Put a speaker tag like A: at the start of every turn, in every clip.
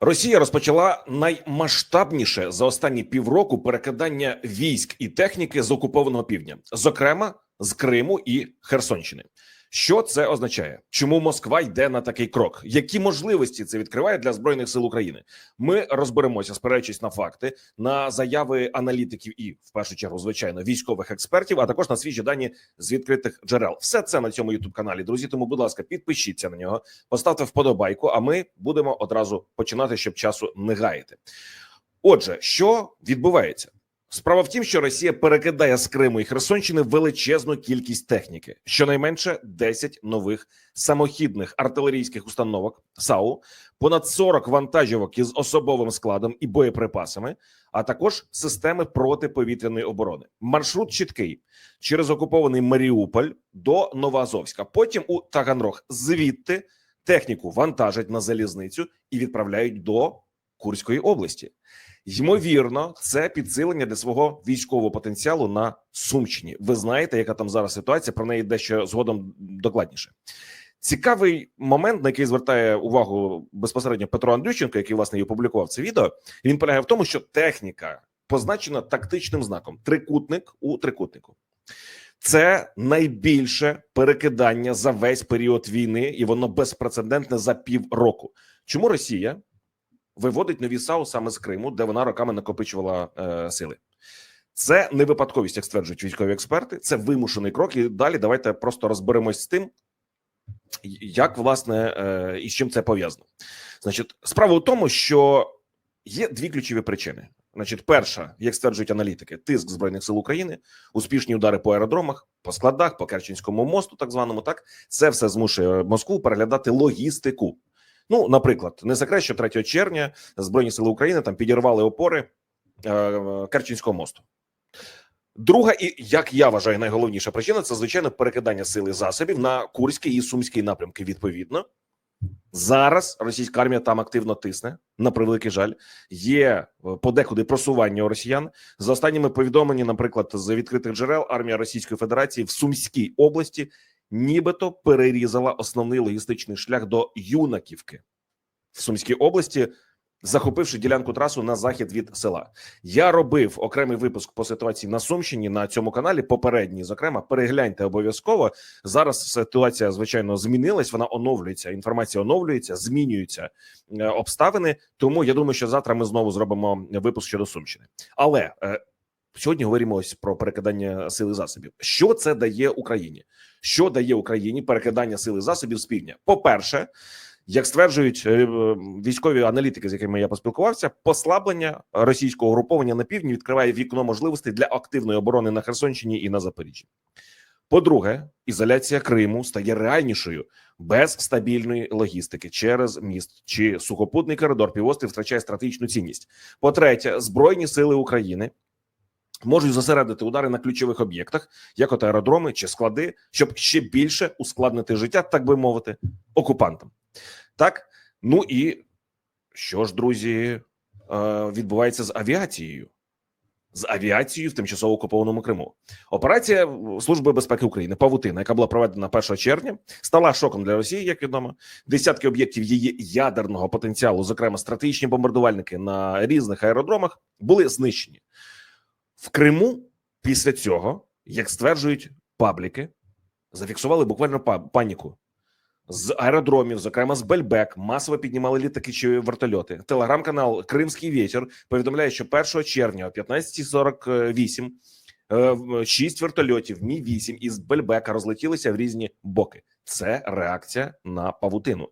A: Росія розпочала наймасштабніше за останні півроку перекидання військ і техніки з окупованого півдня, зокрема з Криму і Херсонщини. Що це означає? Чому Москва йде на такий крок? Які можливості це відкриває для збройних сил України? Ми розберемося, спираючись на факти, на заяви аналітиків і, в першу чергу, звичайно, військових експертів, а також на свіжі дані з відкритих джерел. Все це на цьому youtube каналі. Друзі, тому, будь ласка, підпишіться на нього, поставте вподобайку. А ми будемо одразу починати, щоб часу не гаяти. Отже, що відбувається? Справа в тім, що Росія перекидає з Криму і Херсонщини величезну кількість техніки, щонайменше 10 нових самохідних артилерійських установок САУ, понад 40 вантажівок із особовим складом і боєприпасами, а також системи протиповітряної оборони. Маршрут чіткий через окупований Маріуполь до Новоазовська. Потім у Таганрог звідти техніку вантажать на залізницю і відправляють до Курської області. Ймовірно, це підсилення для свого військового потенціалу на Сумщині. Ви знаєте, яка там зараз ситуація? Про неї дещо згодом докладніше. Цікавий момент, на який звертає увагу безпосередньо Петро Андрющенко, який власне і опублікував це відео. Він полягає в тому, що техніка позначена тактичним знаком трикутник у трикутнику. Це найбільше перекидання за весь період війни, і воно безпрецедентне за півроку. Чому Росія виводить нові САУ саме з Криму, де вона роками накопичувала е, сили? Це не випадковість, як стверджують військові експерти. Це вимушений крок. І далі давайте просто розберемось з тим, як власне е, і з чим це пов'язано. Значить, справа у тому, що є дві ключові причини. Значить, перша, як стверджують аналітики, тиск збройних сил України, успішні удари по аеродромах, по складах, по Керченському мосту, так званому, так це все змушує Москву переглядати логістику. Ну, наприклад, не секрет, що 3 червня збройні сили України там підірвали опори е, Керченського мосту. Друга, і як я вважаю, найголовніша причина це звичайно перекидання сили засобів на Курський і Сумський напрямки. Відповідно, зараз російська армія там активно тисне. На превеликий жаль, є подекуди просування у росіян. За останніми повідомленнями, наприклад, з відкритих джерел, армія Російської Федерації в Сумській області нібито перерізала основний логістичний шлях до Юнаківки в Сумській області захопивши ділянку трасу на захід від села. Я робив окремий випуск по ситуації на Сумщині на цьому каналі. Попередній, зокрема, перегляньте обов'язково. Зараз ситуація звичайно змінилась. Вона оновлюється. Інформація оновлюється, змінюються е, обставини. Тому я думаю, що завтра ми знову зробимо випуск щодо Сумщини. Але е, сьогодні говоримо ось про перекидання сили засобів. Що це дає Україні? Що дає Україні перекидання сили засобів з півдня? По перше. Як стверджують е, військові аналітики, з якими я поспілкувався, послаблення російського груповання на півдні відкриває вікно можливостей для активної оборони на Херсонщині і на Запоріжжі. По-друге, ізоляція Криму стає реальнішою без стабільної логістики через міст чи сухопутний коридор півострів втрачає стратегічну цінність. По третє, збройні сили України можуть зосередити удари на ключових об'єктах, як от аеродроми чи склади, щоб ще більше ускладнити життя, так би мовити, окупантам. Так, ну і що ж, друзі, відбувається з авіацією? З авіацією в тимчасово окупованому Криму. Операція Служби безпеки України Павутина, яка була проведена 1 червня, стала шоком для Росії, як відомо. Десятки об'єктів її ядерного потенціалу, зокрема стратегічні бомбардувальники на різних аеродромах, були знищені в Криму. Після цього, як стверджують пабліки, зафіксували буквально паніку з аеродромів, зокрема з Бельбек, масово піднімали літаки чи вертольоти. Телеграм-канал Кримський Вітер повідомляє, що 1 червня о 15.48 е, шість вертольотів Мі 8 із Бельбека розлетілися в різні боки. Це реакція на павутину.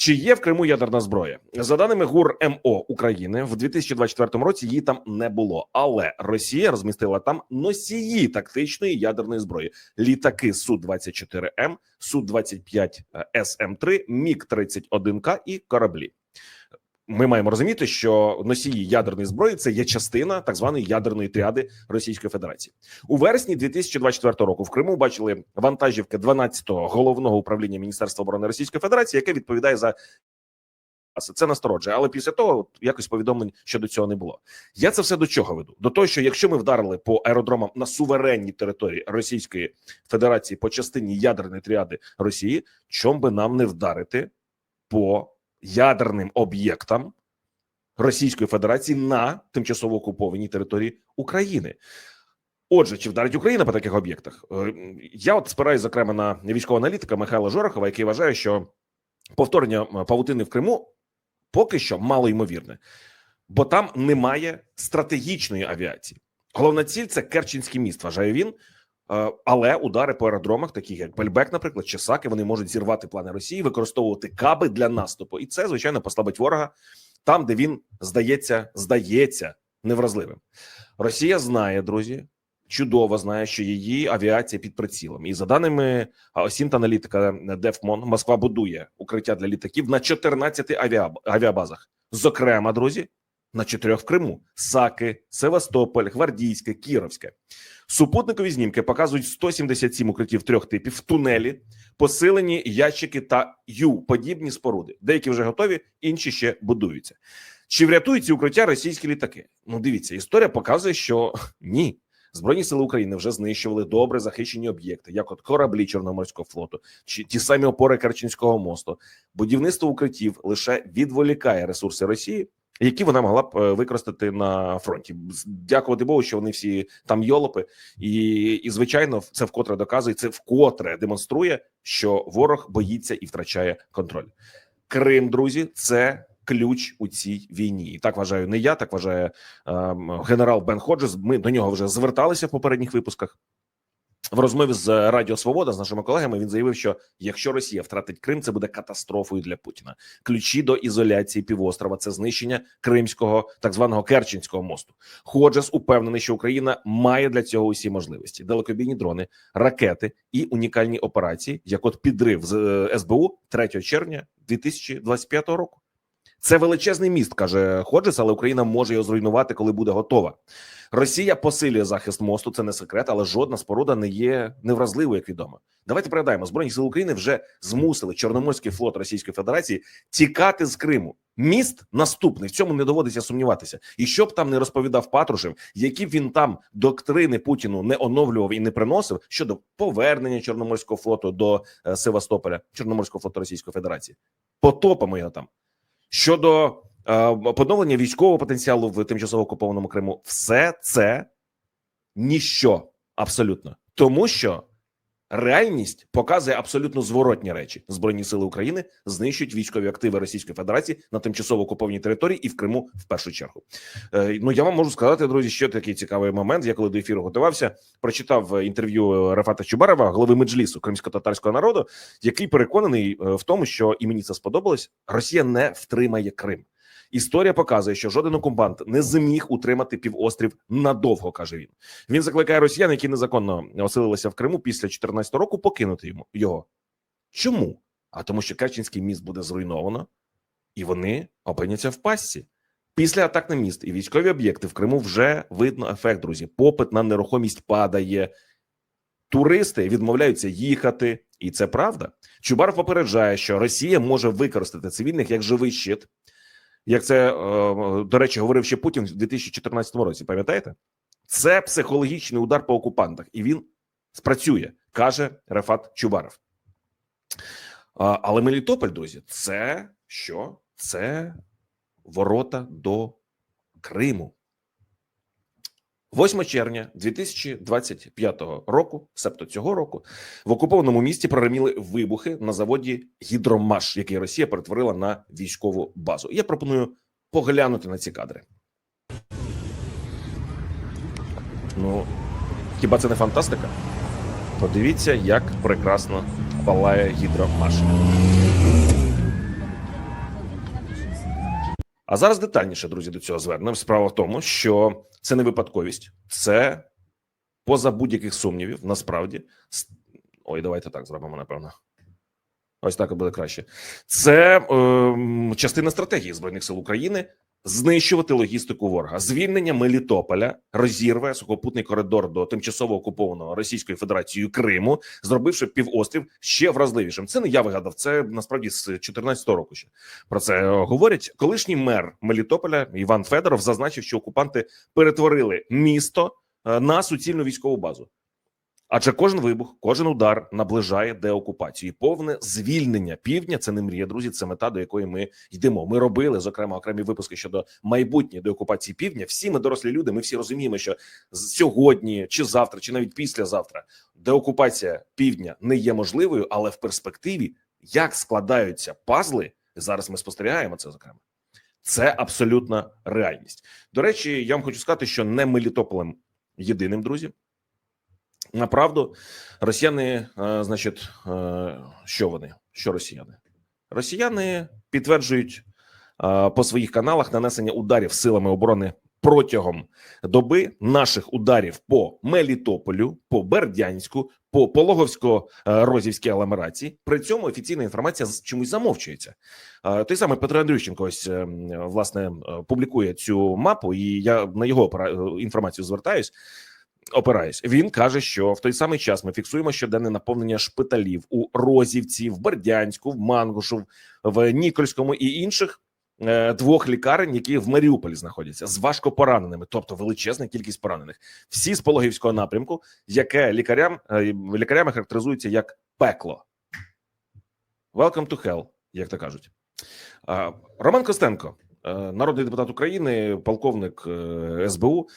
A: Чи є в Криму ядерна зброя? За даними ГУР МО України, в 2024 році її там не було, але Росія розмістила там носії тактичної ядерної зброї: літаки су 24 М, су 25 СМ 3 Міг 31 К і кораблі. Ми маємо розуміти, що носії ядерної зброї це є частина так званої ядерної тріади Російської Федерації у вересні 2024 року. В Криму бачили вантажівки 12-го головного управління Міністерства оборони Російської Федерації, яке відповідає за це настороджує, але після того якось повідомлень щодо цього не було. Я це все до чого веду? До того, що якщо ми вдарили по аеродромам на суверенній території Російської Федерації по частині ядерної тріади Росії, чом би нам не вдарити по ядерним об'єктам Російської Федерації на тимчасово окупованій території України. Отже, чи вдарить Україна по таких об'єктах? Е, Я от спираюсь зокрема на військового аналітика Михайла Жорохова, який вважає, що повторення е, павутини в Криму поки що мало ймовірне, бо там немає стратегічної авіації. Головна ціль це Керченський міст, вважає він. Е, Але удари по аеродромах, таких як Бельбек, наприклад, чи Саки, вони можуть зірвати плани Росії, використовувати каби для наступу, і це звичайно послабить ворога там, де він здається, здається невразливим. Росія знає, друзі, чудово знає, що її авіація під прицілом. І за даними осінт аналітика Дефмон, Москва будує укриття для літаків на 14 авіаб- авіабазах. Зокрема, друзі, на чотирьох в Криму: Саки, Севастополь, Гвардійське, Кіровське. Супутникові знімки показують 177 укриттів трьох типів в тунелі, посилені ящики та ю подібні споруди. Деякі вже готові, інші ще будуються. Чи врятують ці укриття російські літаки? Ну, дивіться, історія показує, що ні. Збройні сили України вже знищували добре захищені об'єкти, як от кораблі Чорноморського флоту, чи ті самі опори Керченського мосту. Будівництво укриттів лише відволікає ресурси Росії, які вона могла б е, використати на фронті. Дякувати Богу, що вони всі там йолопи, і, і звичайно, це вкотре доказує, це вкотре демонструє, що ворог боїться і втрачає контроль. Крим, друзі, це ключ у цій війні. І так вважаю не я, так вважає ем, генерал Бен Ходжес. Ми до нього вже зверталися в попередніх випусках. В розмові з Радіо Свобода з нашими колегами він заявив, що якщо Росія втратить Крим, це буде катастрофою для Путіна. Ключі до ізоляції півострова це знищення кримського так званого Керченського мосту. Ходжес упевнений, що Україна має для цього усі можливості: далекобійні дрони, ракети і унікальні операції, як от підрив з е, СБУ 3 червня 2025 року. Це величезний міст, каже Ходжес, але Україна може його зруйнувати, коли буде готова. Росія посилює захист мосту, це не секрет, але жодна споруда не є невразливою, як відомо. Давайте пригадаємо, збройні сили України вже змусили Чорноморський флот Російської Федерації тікати з Криму. Міст наступний в цьому не доводиться сумніватися. І що б там не розповідав Патрушев, які б він там доктрини Путіну не оновлював і не приносив щодо повернення Чорноморського флоту до е, Севастополя, Чорноморського флоту Російської Федерації, потопимо його там. Щодо е, поновлення військового потенціалу в тимчасово окупованому Криму, все це ніщо абсолютно, тому що реальність показує абсолютно зворотні речі. Збройні сили України знищують військові активи Російської Федерації на тимчасово окупованій території і в Криму в першу чергу. Е, ну я вам можу сказати, друзі, ще такий цікавий момент. Я коли до ефіру готувався, прочитав е, інтерв'ю Рафата Чубарова, голови меджлісу кримсько-татарського народу, який переконаний е, в тому, що і мені це сподобалось. Росія не втримає Крим. Історія показує, що жоден окупант не зміг утримати півострів надовго, каже він. Він закликає росіян, які незаконно оселилися в Криму після 2014 року, покинути йому його. Чому? А тому, що Керченський міст буде зруйновано, і вони опиняться в пастці. Після атак на міст і військові об'єкти в Криму вже видно ефект, друзі. Попит на нерухомість падає. Туристи відмовляються їхати, і це правда. Чубаров попереджає, що Росія може використати цивільних як живий щит, як це, е, до речі, говорив ще Путін в 2014 році. Пам'ятаєте? Це психологічний удар по окупантах, і він спрацює, каже Рафат Чубаров. Але Мелітополь, друзі, це що? Це ворота до Криму. 8 червня 2025 року, себто цього року, в окупованому місті прогреміли вибухи на заводі Гідромаш, який Росія перетворила на військову базу. Я пропоную поглянути на ці кадри. Ну, хіба це не фантастика? Подивіться, як прекрасно палає гідромаш. А зараз детальніше, друзі, до цього звернемо. Справа в тому, що це не випадковість, це поза будь-яких сумнівів. Насправді, ой, давайте так зробимо, напевно. Ось так і буде краще. Це е, частина стратегії збройних сил України знищувати логістику ворога. Звільнення Мелітополя розірве сухопутний коридор до тимчасово окупованого Російською Федерацією Криму, зробивши півострів ще вразливішим. Це не я вигадав. Це насправді з 2014 року. Ще про це говорять. Колишній мер Мелітополя Іван Федоров зазначив, що окупанти перетворили місто е, на суцільну військову базу. Адже кожен вибух, кожен удар наближає деокупацію. І повне звільнення півдня це не мрія, друзі. Це мета, до якої ми йдемо. Ми робили зокрема окремі випуски щодо майбутньої деокупації півдня. Всі ми дорослі люди. Ми всі розуміємо, що сьогодні чи завтра, чи навіть післязавтра деокупація півдня не є можливою, але в перспективі як складаються пазли зараз. Ми спостерігаємо це зокрема. Це абсолютна реальність. До речі, я вам хочу сказати, що не Мелітополем єдиним друзі. Направду, росіяни, е, значить, е, що вони? Що росіяни? Росіяни підтверджують е, по своїх каналах нанесення ударів силами оборони протягом доби наших ударів по Мелітополю, по Бердянську, по Пологовсько-Розівській агломерації. При цьому офіційна інформація чомусь замовчується. Той самий Петро Андрющенко ось е, власне публікує цю мапу, і я на його інформацію звертаюсь. Опираюсь. Він каже, що в той самий час ми фіксуємо щоденне наповнення шпиталів у Розівці, в Бердянську, в Мангушу, в Нікольському і інших е, двох лікарень, які в Маріуполі знаходяться з важко пораненими, тобто величезна кількість поранених. Всі з пологівського напрямку, яке лікарям е, лікарями характеризується як пекло. Welcome to hell, як то кажуть. Роман Костенко, е, народний депутат України, полковник СБУ,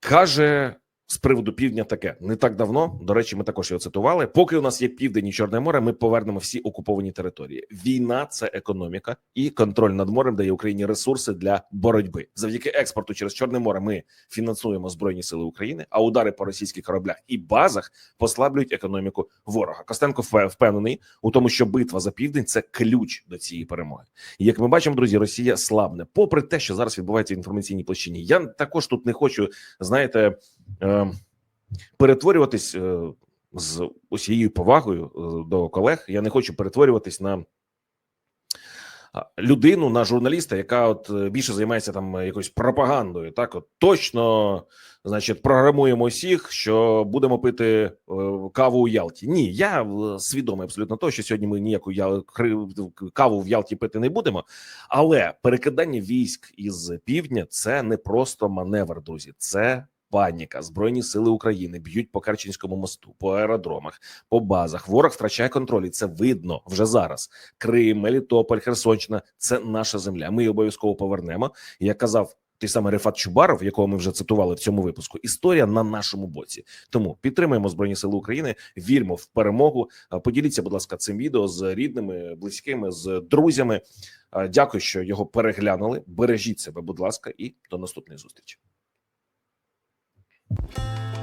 A: каже з приводу півдня таке не так давно. До речі, ми також його цитували. Поки у нас є південь і Чорне море, ми повернемо всі окуповані території. Війна це економіка, і контроль над морем дає Україні ресурси для боротьби. Завдяки експорту через Чорне море ми фінансуємо збройні сили України, а удари по російських кораблях і базах послаблюють економіку ворога. Костенко впевнений у тому, що битва за південь це ключ до цієї перемоги. І як ми бачимо, друзі, Росія слабне, попри те, що зараз відбувається в інформаційній площині. Я також тут не хочу, знаєте, перетворюватись е, з усією повагою е, до колег. Я не хочу перетворюватись на людину, на журналіста, яка от е, більше займається там е, якоюсь пропагандою. Так, от точно, значить, програмуємо всіх, що будемо пити е, каву у Ялті. Ні, я е, свідомий абсолютно того, що сьогодні ми ніяку каву в Ялті пити не будемо. Але перекидання військ із півдня це не просто маневр, друзі. Це паніка. Збройні сили України б'ють по Керченському мосту, по аеродромах, по базах. Ворог втрачає контроль. І це видно вже зараз. Крим, Мелітополь, Херсонщина це наша земля. Ми її обов'язково повернемо. Як казав. Той самий Рефат Чубаров, якого ми вже цитували в цьому випуску, історія на нашому боці. Тому підтримуємо збройні сили України, віримо в перемогу. Поділіться, будь ласка, цим відео з рідними, близькими, з друзями. Дякую, що його переглянули. Бережіть себе, будь ласка, і до наступної зустрічі. Música